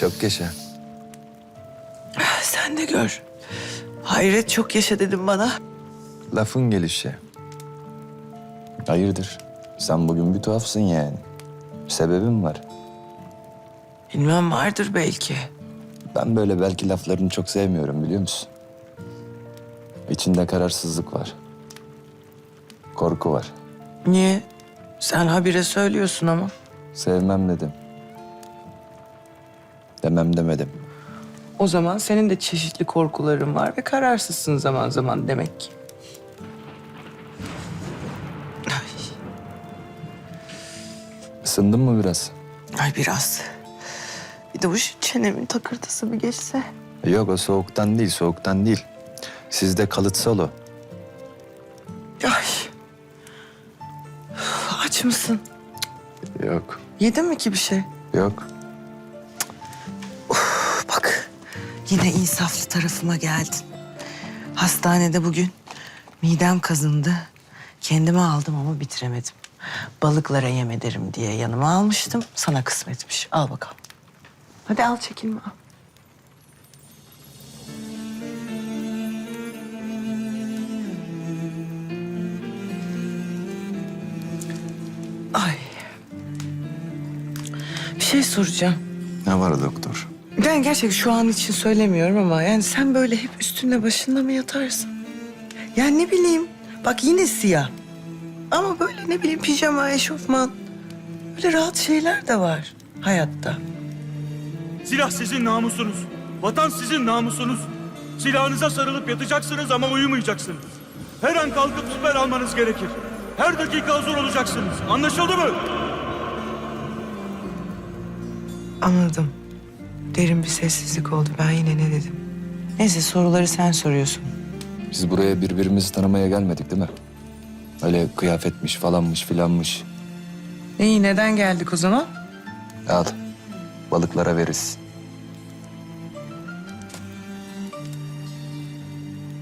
Çok yaşa. Sen de gör. Hayret çok yaşa dedim bana. Lafın gelişi. Hayırdır? Sen bugün bir tuhafsın yani. Sebebin var. Bilmem vardır belki. Ben böyle belki laflarını çok sevmiyorum biliyor musun? İçinde kararsızlık var. Korku var. Niye? Sen habire söylüyorsun ama. Sevmem dedim. Demem demedim. O zaman senin de çeşitli korkuların var ve kararsızsın zaman zaman demek ki. Isındın mı biraz? ay biraz. Bir de bu şu çenemin takırtısı bir geçse. Yok o soğuktan değil, soğuktan değil. Sizde kalıtsal o. Ay. Aç mısın? Yok, Yedin mi ki bir şey? yok. Yine insaflı tarafıma geldin. Hastanede bugün midem kazındı. Kendime aldım ama bitiremedim. Balıklara yem ederim diye yanıma almıştım. Sana kısmetmiş. Al bakalım. Hadi al çekinme al. Ay. Bir şey soracağım. Ne var doktor? Ben gerçek şu an için söylemiyorum ama yani sen böyle hep üstünde başında mı yatarsın? Yani ne bileyim bak yine siyah. Ama böyle ne bileyim pijama, eşofman. Böyle rahat şeyler de var hayatta. Silah sizin namusunuz. Vatan sizin namusunuz. Silahınıza sarılıp yatacaksınız ama uyumayacaksınız. Her an kalkıp süper almanız gerekir. Her dakika hazır olacaksınız. Anlaşıldı mı? Anladım. Derin bir sessizlik oldu. Ben yine ne dedim? Neyse soruları sen soruyorsun. Biz buraya birbirimizi tanımaya gelmedik değil mi? Öyle kıyafetmiş falanmış filanmış. İyi neden geldik o zaman? Al. Balıklara veririz.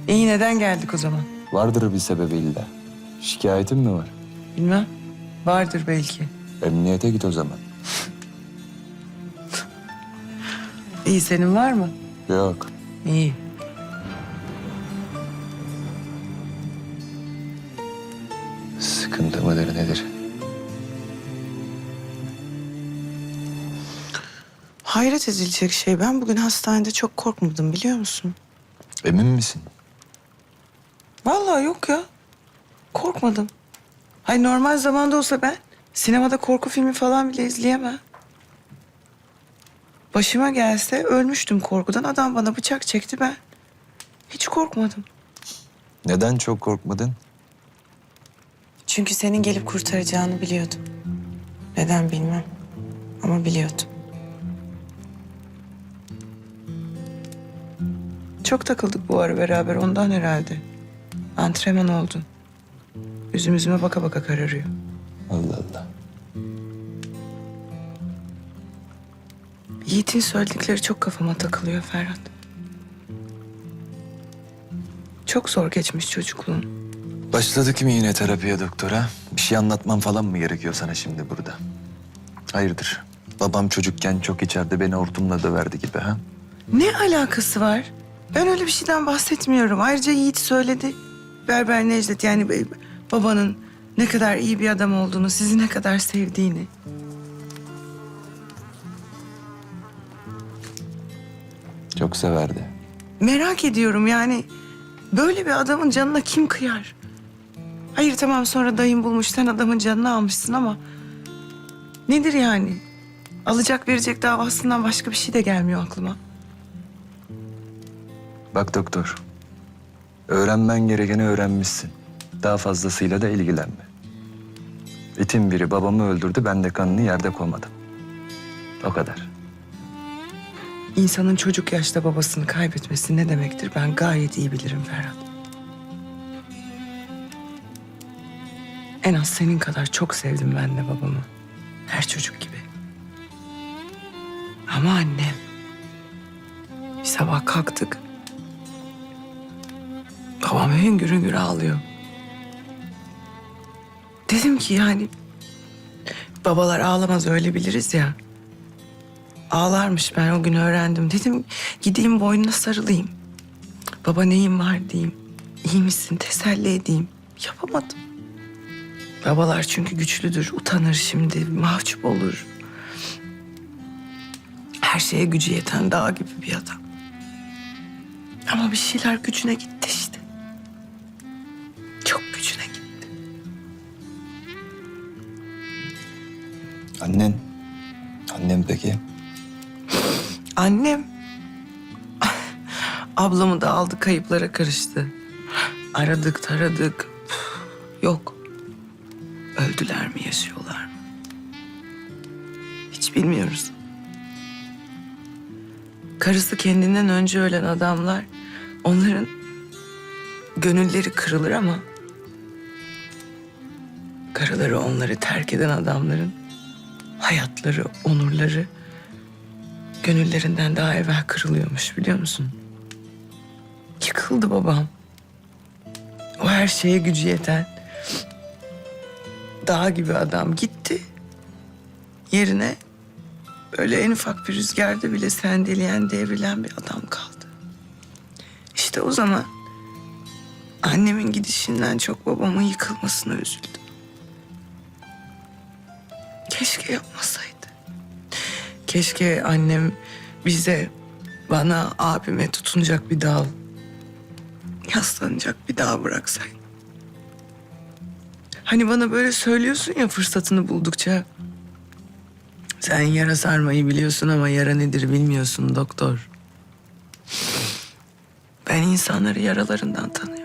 İyi neden geldik o zaman? Vardır bir sebebi illa. Şikayetin mi var? Bilmem. Vardır belki. Emniyete git o zaman. İyi senin var mı? Yok. İyi. Sıkıntı mıdır nedir? Hayret edilecek şey. Ben bugün hastanede çok korkmadım biliyor musun? Emin misin? Vallahi yok ya. Korkmadım. Hay normal zamanda olsa ben sinemada korku filmi falan bile izleyemem. Başıma gelse ölmüştüm korkudan. Adam bana bıçak çekti ben. Hiç korkmadım. Neden çok korkmadın? Çünkü senin gelip kurtaracağını biliyordum. Neden bilmem. Ama biliyordum. Çok takıldık bu ara beraber ondan herhalde. Antrenman oldun. Üzüm üzüme baka baka kararıyor. Allah Allah. Yiğit'in söyledikleri çok kafama takılıyor Ferhat. Çok zor geçmiş çocukluğun. Başladık mı yine terapiye doktora? Bir şey anlatmam falan mı gerekiyor sana şimdi burada? Hayırdır? Babam çocukken çok içeride beni hortumla döverdi gibi ha? Ne alakası var? Ben öyle bir şeyden bahsetmiyorum. Ayrıca Yiğit söyledi. Berber Necdet yani babanın ne kadar iyi bir adam olduğunu, sizi ne kadar sevdiğini. Çok severdi. Merak ediyorum yani böyle bir adamın canına kim kıyar? Hayır tamam sonra dayın bulmuş sen adamın canını almışsın ama nedir yani? Alacak verecek davasından başka bir şey de gelmiyor aklıma. Bak doktor. Öğrenmen gerekeni öğrenmişsin. Daha fazlasıyla da ilgilenme. İtin biri babamı öldürdü, ben de kanını yerde koymadım. O kadar. İnsanın çocuk yaşta babasını kaybetmesi ne demektir ben gayet iyi bilirim Ferhat. En az senin kadar çok sevdim ben de babamı. Her çocuk gibi. Ama annem. Bir sabah kalktık. Babam hüngür hüngür ağlıyor. Dedim ki yani babalar ağlamaz öyle biliriz ya. Ağlarmış ben o gün öğrendim. Dedim gideyim boynuna sarılayım. Baba neyin var diyeyim. İyi misin teselli edeyim. Yapamadım. Babalar çünkü güçlüdür. Utanır şimdi. Mahcup olur. Her şeye gücü yeten dağ gibi bir adam. Ama bir şeyler gücüne gitti işte. Çok gücüne gitti. Annen? Annem peki? Annem ablamı da aldı kayıplara karıştı. Aradık taradık. Yok. Öldüler mi yaşıyorlar mı? Hiç bilmiyoruz. Karısı kendinden önce ölen adamlar onların gönülleri kırılır ama karıları onları terk eden adamların hayatları, onurları gönüllerinden daha evvel kırılıyormuş biliyor musun? Yıkıldı babam. O her şeye gücü yeten dağ gibi adam gitti. Yerine böyle en ufak bir rüzgarda bile sendeleyen, devrilen bir adam kaldı. İşte o zaman annemin gidişinden çok babamın yıkılmasına üzüldüm. Keşke yapmasaydı. Keşke annem bize, bana, abime tutunacak bir dal, yaslanacak bir dağ bıraksaydı. Hani bana böyle söylüyorsun ya fırsatını buldukça. Sen yara sarmayı biliyorsun ama yara nedir bilmiyorsun doktor. Ben insanları yaralarından tanıyorum.